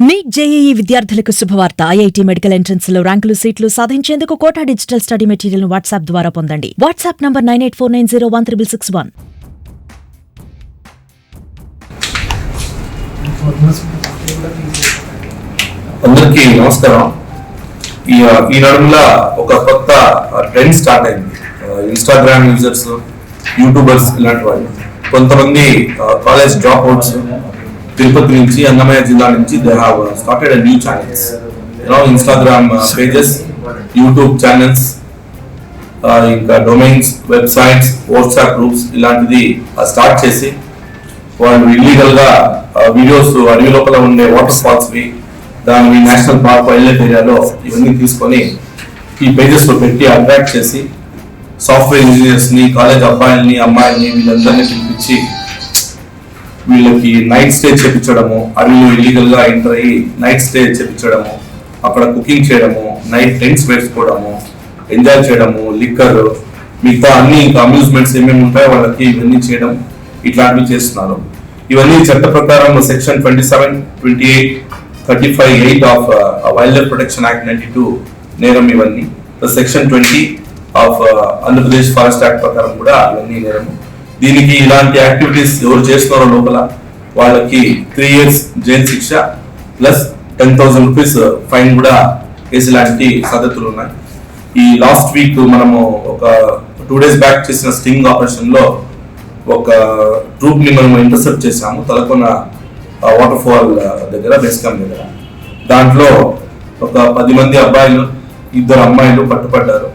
Neat JEE విద్యార్థులకు శుభవార్త. IIT medical ఎంట్రన్స్లో ర్యాంకులు సీట్లు సాధించేందుకు Kota digital study material WhatsApp ద్వారా పొందండి. WhatsApp number nine eight four nine zero one triple six one. అందరికీ నమస్కారం. ఈ ఈ నడుముల ఒక కొత్త ట్రెండ్ స్టార్ట్ అయింది. ఇన్స్టాగ్రామ్ యూజర్స్ యూట్యూబర్స్ ఇలాంటి వాళ్ళు. కొంతమంది కాలేజ్ డ్రాప్ అవుట్స్ తిరుపతి నుంచి అన్నమయ్య జిల్లా నుంచి they have started new channels you know Instagram pages YouTube channels ఇంకా డొమైన్స్ వెబ్సైట్స్ వాట్సాప్ గ్రూప్స్ ఇలాంటిది uh, స్టార్ట్ చేసి వాళ్ళు ఇల్లీగల్గా వీడియోస్ అడవి లోపల ఉండే వాటర్ ఫాల్స్ వి దాని నేషనల్ పార్క్ వైల్డ్ ఏరియాలో ఇవన్నీ తీసుకొని ఈ పేజెస్లో పెట్టి అట్రాక్ట్ చేసి సాఫ్ట్వేర్ ఇంజనీర్స్ని కాలేజ్ అబ్బాయిల్ని అమ్మాయిల్ని వీళ్ళందరినీ పిలిపించి వీళ్ళకి నైట్ స్టే చేపించడము అడవిలో ఇల్లీగల్గా ఎంటర్ అయ్యి నైట్ స్టే చేపించడము అక్కడ కుకింగ్ చేయడము నైట్ టెంట్స్ వేసుకోవడము ఎంజాయ్ చేయడము లిక్కర్ మిగతా అన్ని ఇంకా అమ్యూజ్మెంట్స్ ఏమేమి ఉంటాయో వాళ్ళకి ఇవన్నీ చేయడం ఇట్లాంటివి చేస్తున్నారు. ఇవన్నీ చట్ట ప్రకారం section twenty seven twenty eight thirty five eight of wildlife protection act ninety two నేరం ఇవన్నీ section twenty of Andhra Pradesh forest act ప్రకారం కూడా ఇవన్నీ నేరము. దీనికి ఇలాంటి యాక్టివిటీస్ ఎవరు చేస్తున్నారో లోపల వాళ్ళకి త్రీ ఇయర్స్ జైలు శిక్ష plus ten thousand rupees fine కూడా వేసి లాంటి పద్ధతులు ఉన్నాయి. ఈ లాస్ట్ వీక్ మనము ఒక టూ డేస్ బ్యాక్ చేసిన స్టింగ్ ఆపరేషన్లో ఒక ట్రూప్ని మనం ఇంటర్సెప్ట్ చేసాము తలకొన వాటర్ ఫాల్ దగ్గర బేస్ క్యాంప్ దగ్గర. దాంట్లో ఒక పది మంది అబ్బాయిలు ఇద్దరు అమ్మాయిలు పట్టుపడ్డారు.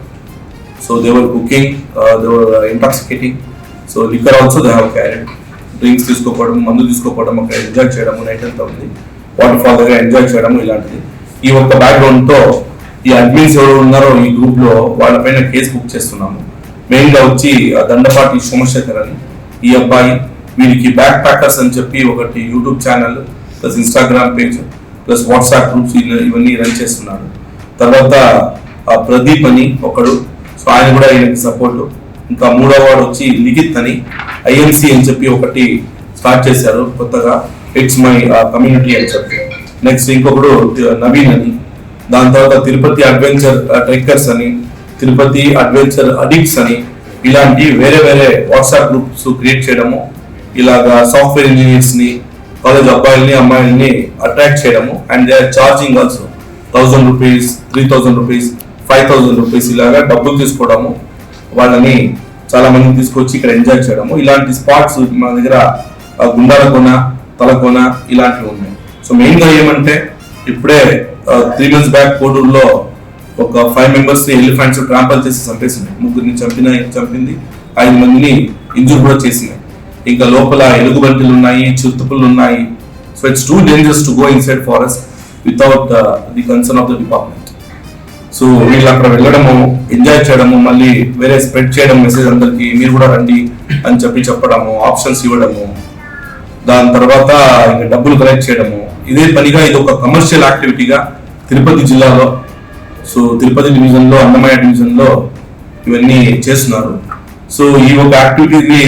So they were cooking they were intoxicating so liquor also they have carried. Drinks తీసుకోపోవడం మందు తీసుకోపోవడం అక్కడ ఎంజాయ్ చేయడం నైట్ అంతా ఉంది వాటర్ ఫాల్ దగ్గర ఎంజాయ్ చేయడం ఇలాంటిది. ఈ ఒక్క బ్యాక్గ్రౌండ్తో ఈ అడ్మిన్స్ ఎవరు ఉన్నారో ఈ గ్రూప్లో వాళ్ళపైన కేసు బుక్ చేస్తున్నాము. మెయిన్గా వచ్చి ఆ దండపాటి సోమశేఖర్ అని ఈ అబ్బాయి. వీరికి బ్యాక్ ప్యాకర్స్ అని చెప్పి ఒకటి YouTube channel plus Instagram page plus WhatsApp groups ఇవన్నీ రన్ చేస్తున్నాడు. తర్వాత ఆ ప్రదీప్ అని ఒకడు. సో ఆయన కూడా ఈయనకి సపోర్టు ఇంకా మూడో వాడు వచ్చి లిఖిత్ అని ఐఎంసి అని చెప్పి ఒకటి స్టార్ట్ చేశారు కొత్తగా. ఇట్స్ మై కమ్యూనిటీ అని చెప్పి. నెక్స్ట్ ఇంకొకడు నవీన్ అని. దాని తర్వాత తిరుపతి అడ్వెంచర్ uh, ట్రెక్కర్స్ అని తిరుపతి అడ్వెంచర్ అడిక్ట్స్ అని ఇలాంటి వేరే వేరే వాట్సాప్ గ్రూప్స్ క్రియేట్ చేయడము ఇలాగా సాఫ్ట్వేర్ ఇంజనీర్స్ని కాలేజ్ అబ్బాయిల్ని అమ్మాయిల్ని అట్రాక్ట్ చేయడము and they are charging also thousand rupees three thousand rupees five thousand rupees ఇలాగా డబ్బులు తీసుకోవడము. వాళ్ళని చాలా మందిని తీసుకొచ్చి ఇక్కడ ఎంజాయ్ చేయడము. ఇలాంటి స్పాట్స్ మన దగ్గర గుండాల కొన తలకొన ఇలాంటివి ఉన్నాయి. సో మెయిన్గా ఏమంటే ఇప్పుడే త్రీ మంత్స్ బ్యాక్ కోడూరులో ఒక ఫైవ్ మెంబర్స్ ఎలిఫెంట్స్ ట్రాంపల్ చేసి చంపేసింది. ముగ్గురిని చంపిన చంపింది ఐదు మందిని ఇంజూర్ కూడా చేసినాయి ఇంకా లోపల ఎలుగుబంటిలు ఉన్నాయి చిరుతుపులు ఉన్నాయి. So it's too dangers to go inside forest without the concern of the department so వీళ్ళు అక్కడ వెళ్ళడము ఎంజాయ్ చేయడము మళ్ళీ వేరే స్ప్రెడ్ చేయడం మెసేజ్ అందరికి మీరు కూడా రండి అని చెప్పి చెప్పడము ఆప్షన్స్ ఇవ్వడము. దాని తర్వాత ఇంకా డబ్బులు కలెక్ట్ చేయడము. ఇదే పనిగా ఇది ఒక కమర్షియల్ యాక్టివిటీగా తిరుపతి జిల్లాలో సో తిరుపతి డివిజన్లో అన్నమయ్య డివిజన్లో ఇవన్నీ చేస్తున్నారు. సో ఈ ఒక యాక్టివిటీ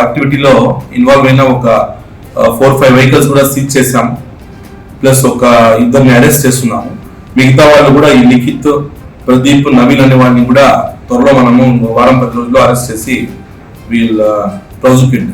యాక్టివిటీలో ఇన్వాల్వ్ అయిన ఒక ఫోర్ ఫైవ్ వెహికల్స్ కూడా సీజ్ చేశాం. ప్లస్ ఒక ఇద్దరిని అరెస్ట్ చేస్తున్నాము. మిగతా వాళ్ళు కూడా ఈ లిఖిత్ ప్రదీప్ నవీన్ అనే వాడిని కూడా త్వరలో మనము వారం పది రోజుల్లో అరెస్ట్ చేసి వీళ్ళ ప్రాసిక్యూట్